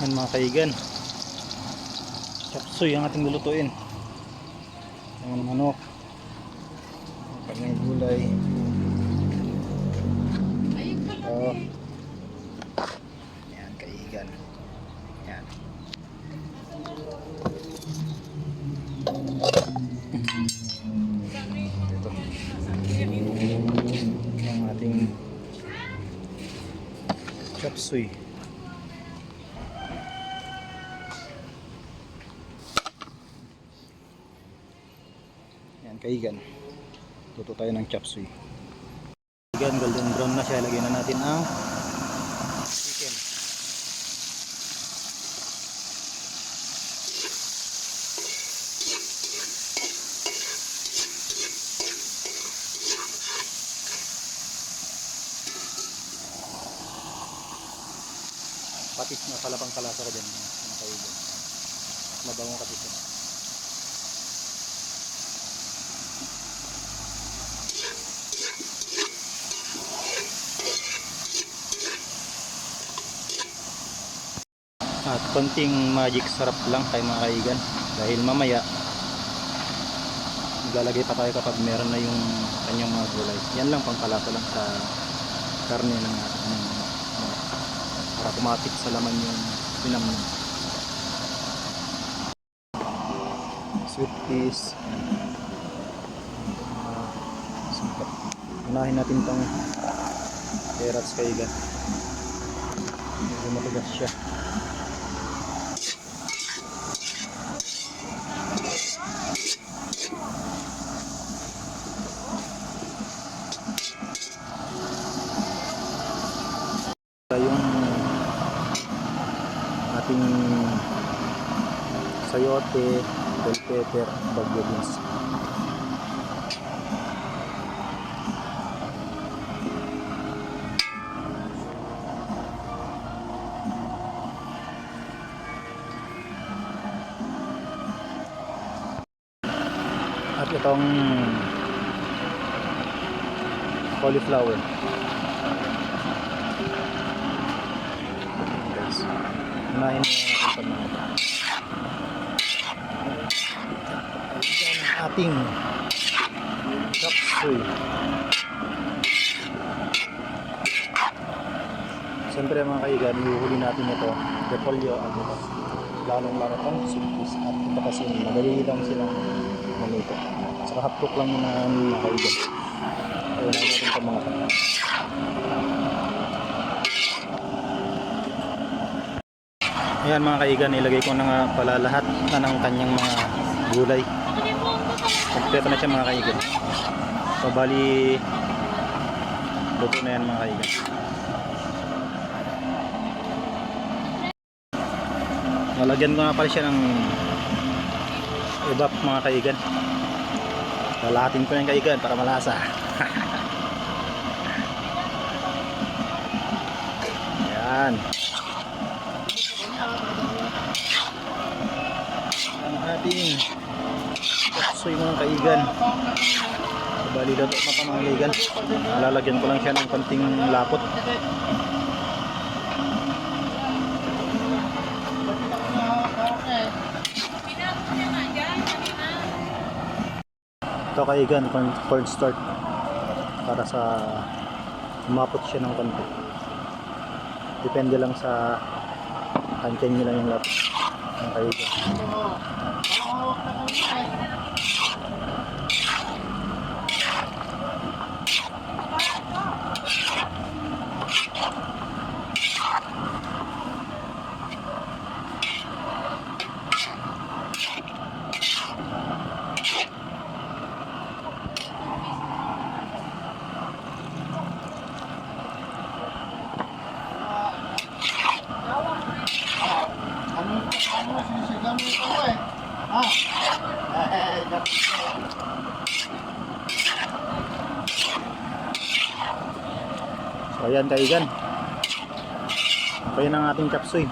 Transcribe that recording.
Yan mga kaigan. Chapsuy ang ating lulutuin. Yung manok. Ang kanyang gulay. Oh. Yan kaigan. Yan. Ito. Ang ating chapsuy. Yan, kaigan. Tuto tayo ng chop suey. Kaigan, golden brown na siya. Lagyan na natin ang chicken. Patis na pala kalasa ko dyan. Mga kaigan. Mabango katis yan. At konting magic sarap lang kay mga kaigan dahil mamaya maglalagay pa tayo kapag meron na yung kanyang mga gulay. Yan lang pampalasa lang sa karne ng ating para kumatik sa laman yung pinamnan. Sweet peas. Singkat. Unahin natin tong carrots kaigan. Medyo matigas siya. Yung ating sayote, bell pepper, bagyo beans. At itong cauliflower. Unahin mo natin mga Yan ang ating chop suey. Siyempre mga kaigan, ihuhuli natin ito. Repolyo at ito. Lalong lalo itong sipis. At ito kasi madali lang silang maluto. Saka hotcook lang muna mga kaigan. Kaya natin ito mga kaigan. Ayan mga kaigan, ilagay ko na nga pala lahat na ng kanyang mga gulay. Kompleto na siya mga kaigan. So bali, luto na yan mga kaigan. Lalagyan ko nga pala siya ng ibap mga kaigan. Lalahatin ko yung kaigan para malasa. Yan. ang ating kapsoy mga kaigan. Bali daw na pa mga kaigan lalagyan ko lang siya ng konting lapot. Ito kaigan. Corn, starch. Para sa umapot siya ng konti. Depende lang sa kanchan nyo lang yung lapot mga kaigan Ano, ano, sinisigaw mo ito eh. Ha? Eh, dapat So ayan kaigan. Ayan ang ating kapsoy.